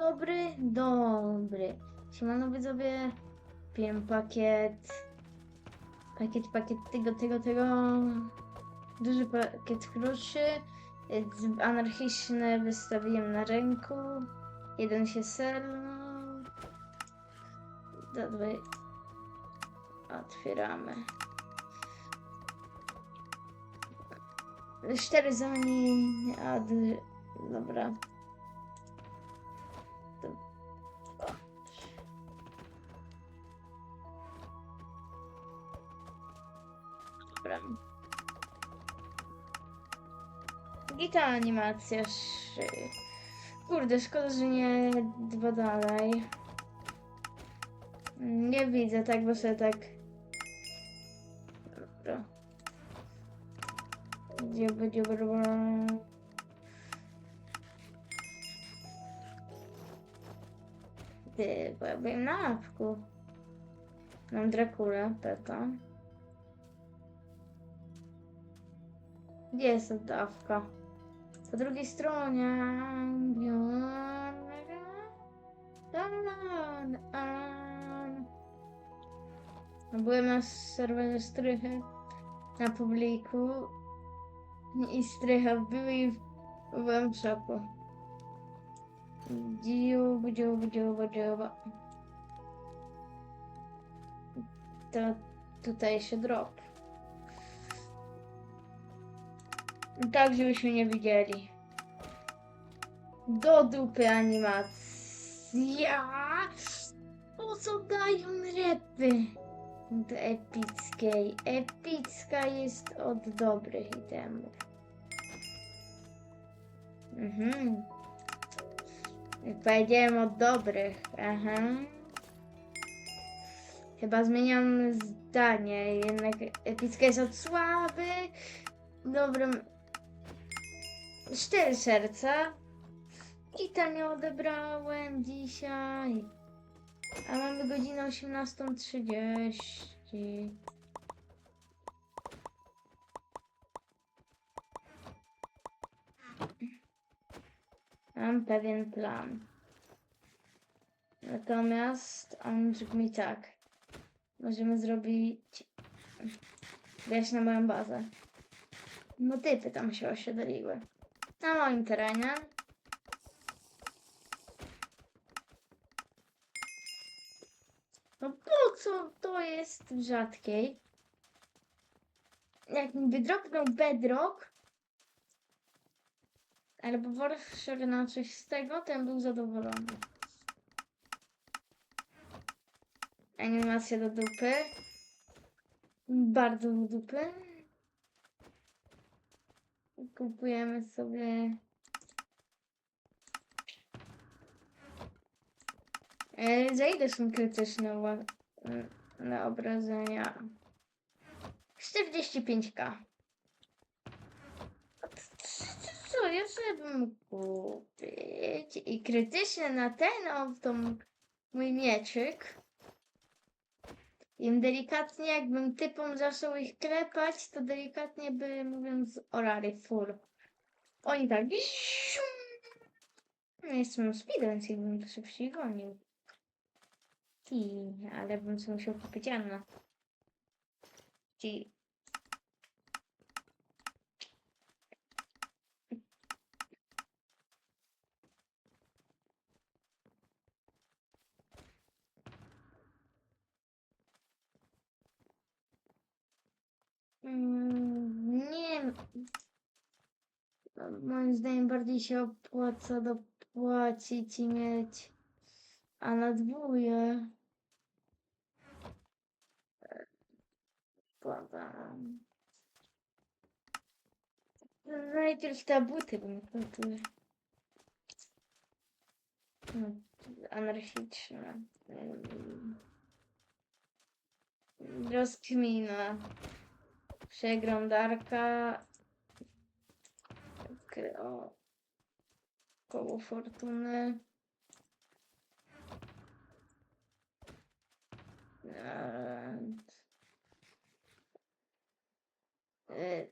Dobry, dobry. Siemano widzowie. Piłem pakiet. Pakiet, pakiet tego, tego, tego. Duży pakiet kruszy. z- Anarchiczny wystawiłem na ręku. Jeden się selnął. Dobra. Otwieramy. Cztery zoni. A, d- dobra. Dobra. I ta animacja. szy- Kurde, szkoda, że nie dwa dalej. Nie widzę tak, bo sobie tak. Dobra. Dziobra, dziobra. Ty, bo ja byłem na apku. Mam Dracula, Peka. Gdzie jest oddawka? Po drugiej stronie. Byłem na serwerze strychy na publiku i strycha były i byłem w szoku. Dziób, dziób, dziób, dziób. To tutaj się drop. Tak, żebyśmy nie widzieli. Do dupy animacja. Po co dają repy? Do epickiej. Epicka jest od dobrych itemów. Mhm. Powiedziałem od dobrych. Aha. Chyba zmieniam zdanie. Jednak epicka jest od słabych. Dobrym. Cztery serca. I tam nie odebrałem dzisiaj. A mamy godzinę 18.30. Mam pewien plan. Natomiast on brzmi tak. Możemy zrobić wejść na moją bazę. No typy tam się osiedliły. Na moim terenie. No po co to jest rzadkiej? Jak mi wydropnął bedrock, albo Warfare na coś z tego, ten był zadowolony. Animacja do dupy. Bardzo do dupy. Kupujemy sobie. E, za ile są krytyczne na obrażenia? 45k. Co, sobie bym kupić i krytyczne na ten, o, to mój mieczyk. Im delikatnie, jakbym typom zaczął ich klepać, to delikatnie by, mówiąc, orali full. Oni tak... No jestem speed, więc ich bym szybciej gonił. I, ale bym sobie musiał kupić Anna. Ci. Nie. no, Moim zdaniem bardziej się opłaca dopłacić i mieć. A na dwóje. Podam. Najpierw te buty bym kupił. No, anarchiczne. Mm. Rozkmina. Przeglądarka. Kry- O. Koło fortuny. Eee, e,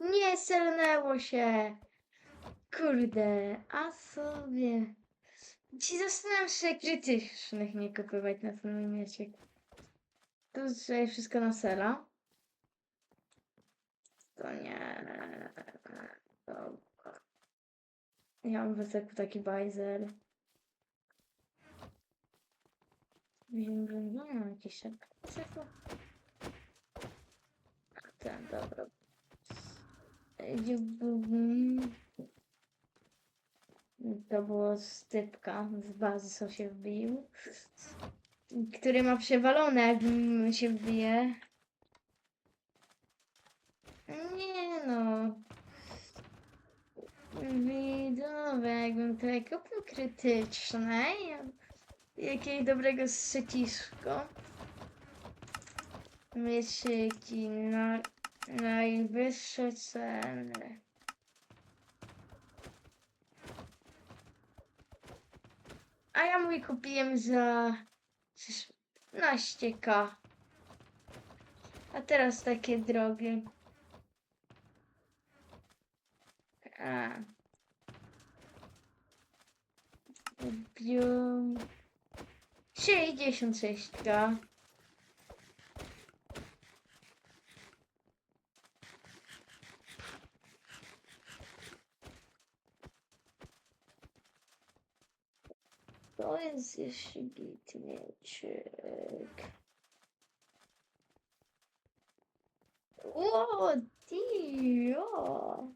Nie selnęło się. Kurde, a sobie. Ci zastanawiam się krytycznych nie kupować na ten mieczek. Tu sobie wszystko na sela. To nie. Dobra. Ja mam wysoku taki bajzel. Wiem, że nie mam jakiś tak. Ten, dobra. Dziubum. To było z typka z bazy, co się wbił. Który ma przewalone, jak m- się wbije. Nie no. Widzowie, jakbym tutaj kupił krytyczne. Jakiegoś dobrego sycisko. Mieczyki na najwyższe ceny. A ja mój kupiłem za 16k. A teraz takie drogie. A. Kupiłem 66k. To mieczek. O, dio!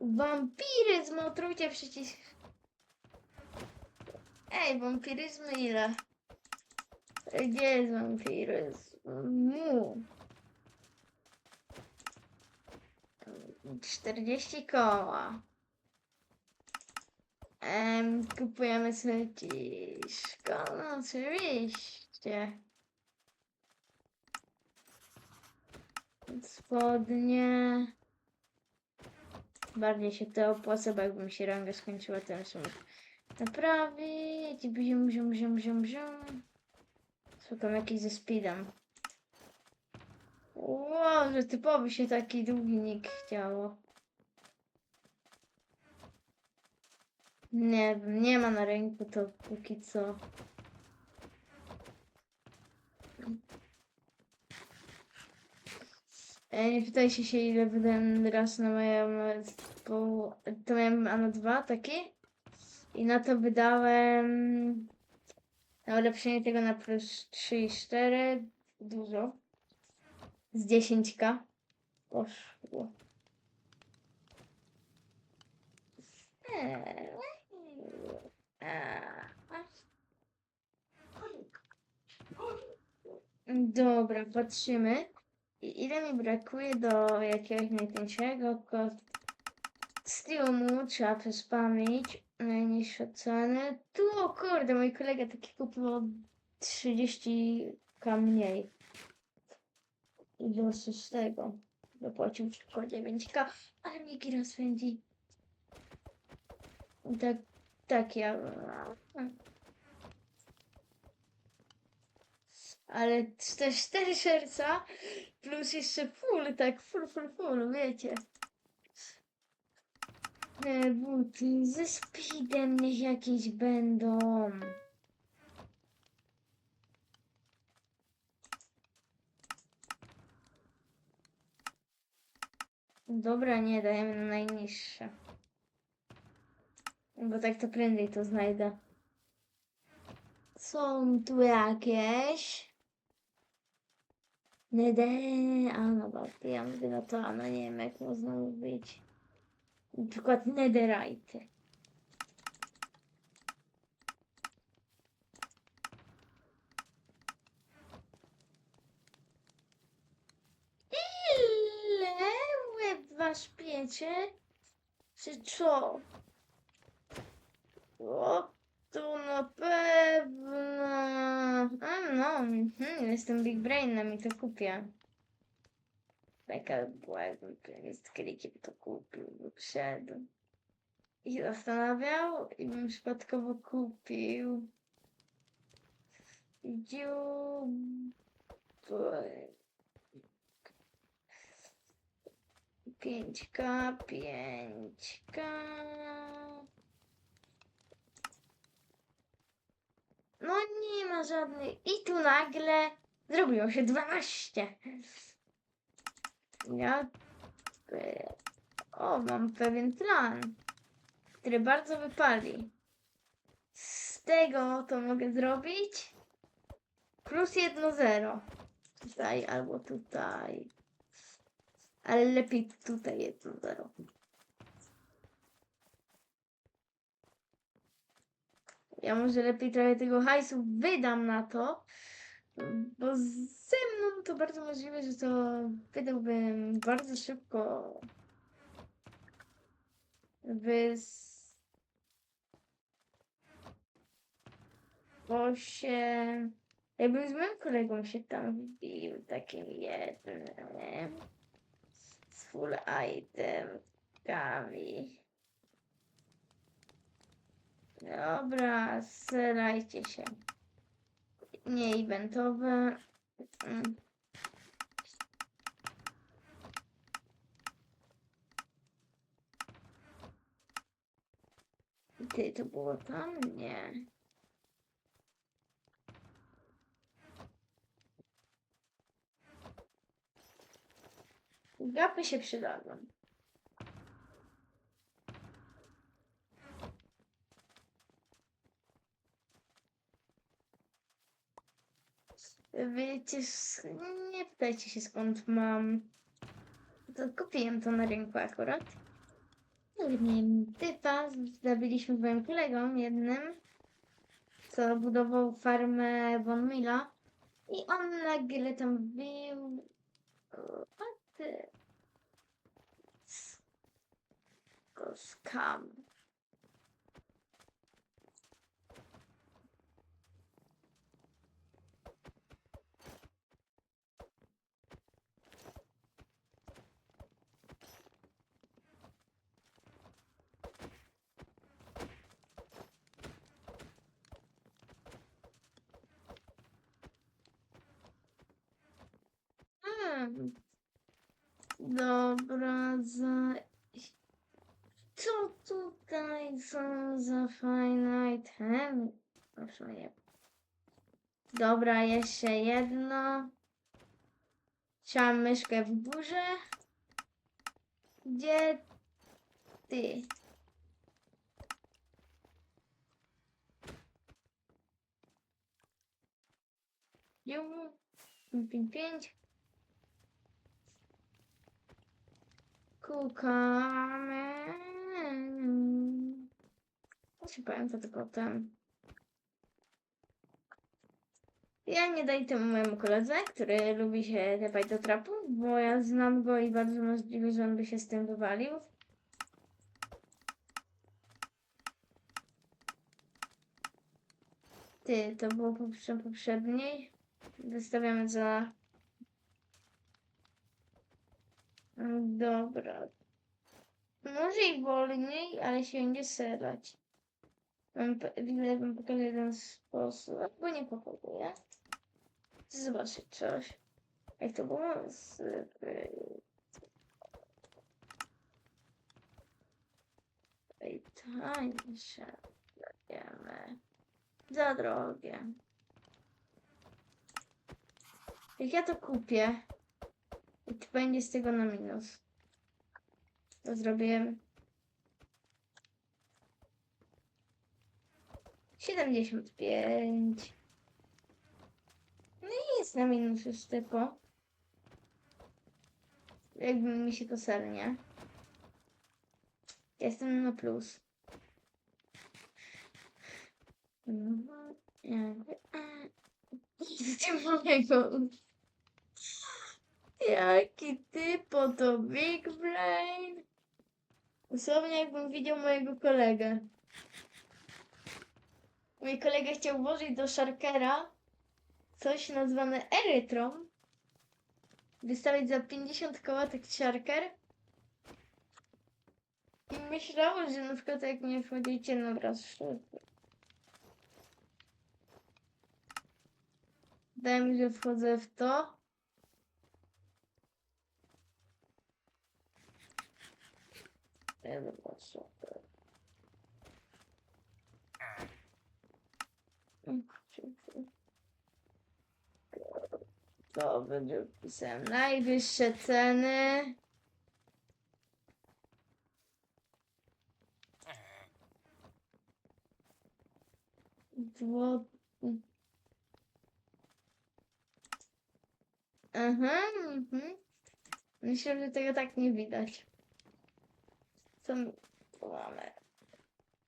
Wampiryzm, otrucie przycisk. Ej, wampiryzm ile? Gdzie jest wampiryzm? Mu. 40 koła. Em, kupujemy sobie ciszko, no oczywiście. Spodnie. Bardziej się to opłaca, bo jakby mi się ranga skończyła, to muszę naprawić. Bzium, bzium, bzium, bzium, bzium. Szukam jakiś ze speedem. Wow, że typowy się taki długi nick chciało. Nie wiem, nie ma na rynku to póki co. E, Nie pytajcie się ile wydałem raz na moją, to miałem ano dwa takie i na to wydałem na ulepszenie tego na plus 3 i 4 dużo z 10k poszło. Eee. Dobra, patrzymy. I ile mi brakuje do jakiegoś najtańszego kostiumu? Trzeba przespamić. Najniższe ceny. Tu, o kurde, mój kolega taki kupił o 30k mniej. I do szóstego. Dopłacił tylko 9k, ale mnie gira spędzi. Tak, tak ja. Ale te cztery serca plus jeszcze full, tak full, full, full, wiecie. Te buty ze speedem niech jakieś będą. Dobra, nie, dajemy na najniższe. Bo tak to prędzej to znajdę. Są tu jakieś? Nede, a no bo ja mówię, no to, a no nie wiem jak można mówić. Na przykład netherite. Ile łeb wasz piecie? Czy co? O, to na pewno. A no, mhm, jestem big brainem i to kupię. Taka była, jakbym z klikiem to kupił, by wszedł. I zastanawiał i bym przypadkowo kupił. Dziób. 5K, 5K. No nie ma żadnych. I tu nagle zrobiło się 12. Ja. e, O, mam pewien plan, który bardzo wypali. Z tego to mogę zrobić plus 1-0. Tutaj albo tutaj. Ale lepiej tutaj 1-0. Ja może lepiej trochę tego hajsu wydam na to, bo ze mną to bardzo możliwe, że to wydałbym bardzo szybko. Wys... Bo się... Jakbym z moim kolegą się tam wbił, takim jednym, z full itemkami. Dobra, strzelajcie się. Nie eventowe. Mm. Ty, to było tam? Nie. Gapy się przydadzą. Wiecie, nie pytajcie się skąd mam. To kupiłem to na rynku akurat. Miałem typa, zabiliśmy z moim kolegą jednym, co budował farmę Von Milla. I on nagle tam wbił. A ty. Dobra, za... Co tutaj są za fajne itemy? Proszę nie. Dobra, jeszcze jedno. Trzymam myszkę w górze. Gdzie ty? Pięć, Kukamy. Ja się pamiętam tylko ten. Ja nie daj temu mojemu koledze, który lubi się tepać do trapu, bo ja znam go i bardzo możliwe, że on by się z tym wywalił. Ty, to było poprze- poprzedniej. Wystawiamy za... Mm, Dobra. Może i wolniej, ale się będzie serać. Widzę, wam pokażę jeden sposób, bo nie pokazuję. Chcę zobaczyć coś. Jak to było z... Ej, tańsze. Wiemy. Za drogie. Jak ja to kupię i to będzie z tego na minus, to zrobię 75. No i jest na minus już tylko. Jakby mi się to sernie. Jestem na plus. No, jakby... Ty mojego... Jaki typo to Big Brain. Dosłownie jakbym widział mojego kolegę. Mój kolega chciał włożyć do Sharkera coś nazwane erytrom. Wystawić za 50 koła taki Sharker. I myślał, że na przykład jak nie wchodzicie na raz szybko. Daj mi, że wchodzę w to. Było super. To będzie wpisałem najwyższe ceny. Dwo... Aha, mhm. Myślę, że tego tak nie widać. Co my tu mamy?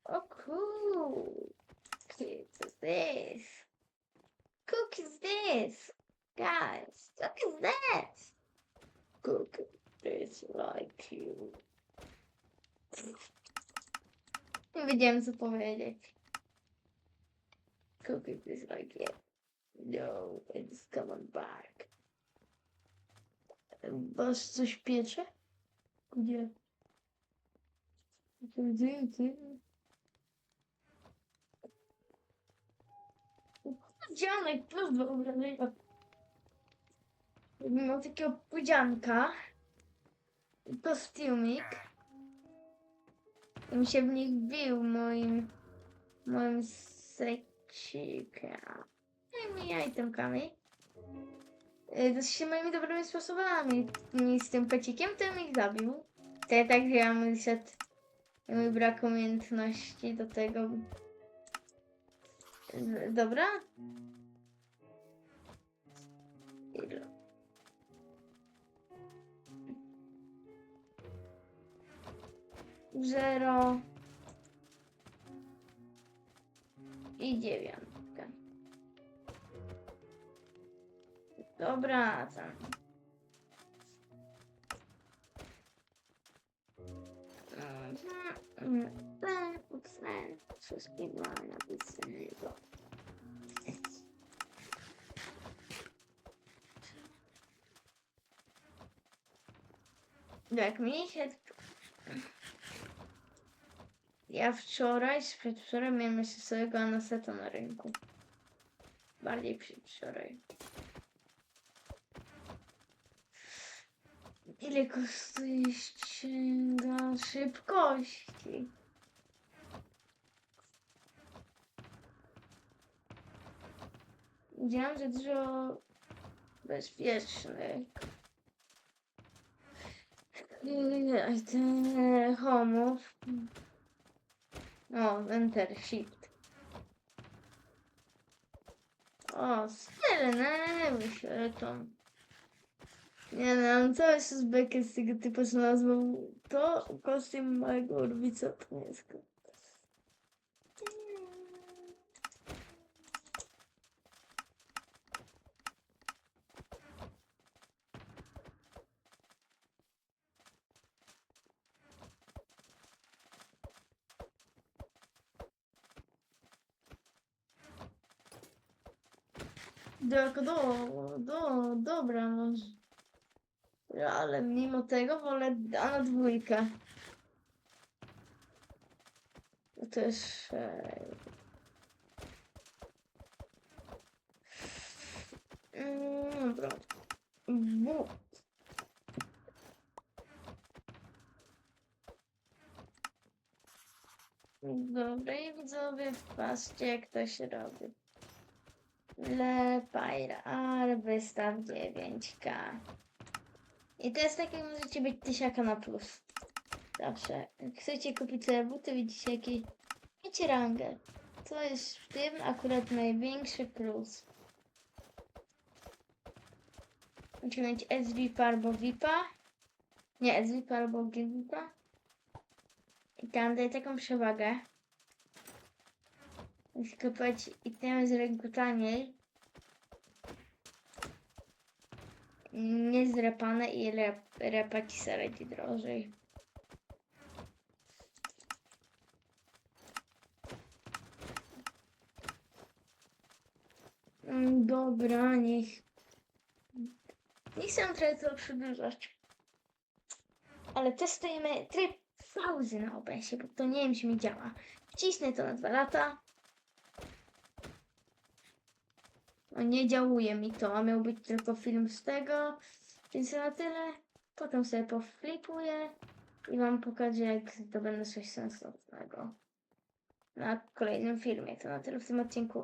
O cool. Kids, is this? Cook is this? Guys, look is this? Cook is like you. Nie wiedziałem co powiedzieć. Cook is like you. No, it's coming back. Was coś piecze? Gdzie? Gdzie, gdzie? Pudzianek, plus wyobrażenia. Jakbym miał takiego pudzianka, kostiumik, mi się w nich bił moim, moim seksikiem. Moimi itemkami. Y, To się moimi dobrymi sposobami. Z tym pecikiem to bym ich zabił. To ja tak wiem, że mój brak umiejętności do tego. Dobra? Zero. I dziewiątka. Dobra, tam. Ten, ten, wszystkiego napisanego. Jak mi się... Ja wczoraj, przedwczoraj miałem jeszcze swojego Anaseta na rynku. Bardziej przedwczoraj. Ile kosztuje ściąga szybkości? Widziałam, że dużo bezpiecznych. Ten homów. O, enter shift. O, style, myślę, to. Nie no, cały czas bekę z tego typu z nazwą. To kostium małego urwica ko- Tak, do, do, dobra, może. Ale mimo tego wolę A na dwójkę. To też. E... Mm, Dobra. Bu. Dobra, i widzowie, patrzcie jak to się robi. Lepajra, wystaw 9K. I to jest tak, jak możecie być tysiaka na plus. Zawsze. Jak chcecie kupić sobie buty, widzicie jaki... Wiecie rangę. To jest w tym akurat największy plus. Musimy mieć SVP albo VIPa. Nie, SVP albo GVIPa. I tam daje taką przewagę. Jeśli kupować itemy z rynku taniej, niezrepane i rep, repa ci drożej. Mm, Dobra, niech. Nie chcę trochę to przedłużać. Ale testujemy tryb pauzy na OBS-ie, bo to nie wiem, czy mi działa. Wcisnę to na dwa lata. Nie działuje mi to, a miał być tylko film z tego. Więc na tyle. Potem sobie poflipuję. i wam pokażę, jak zdobędę coś sensownego na kolejnym filmie. To na tyle w tym odcinku.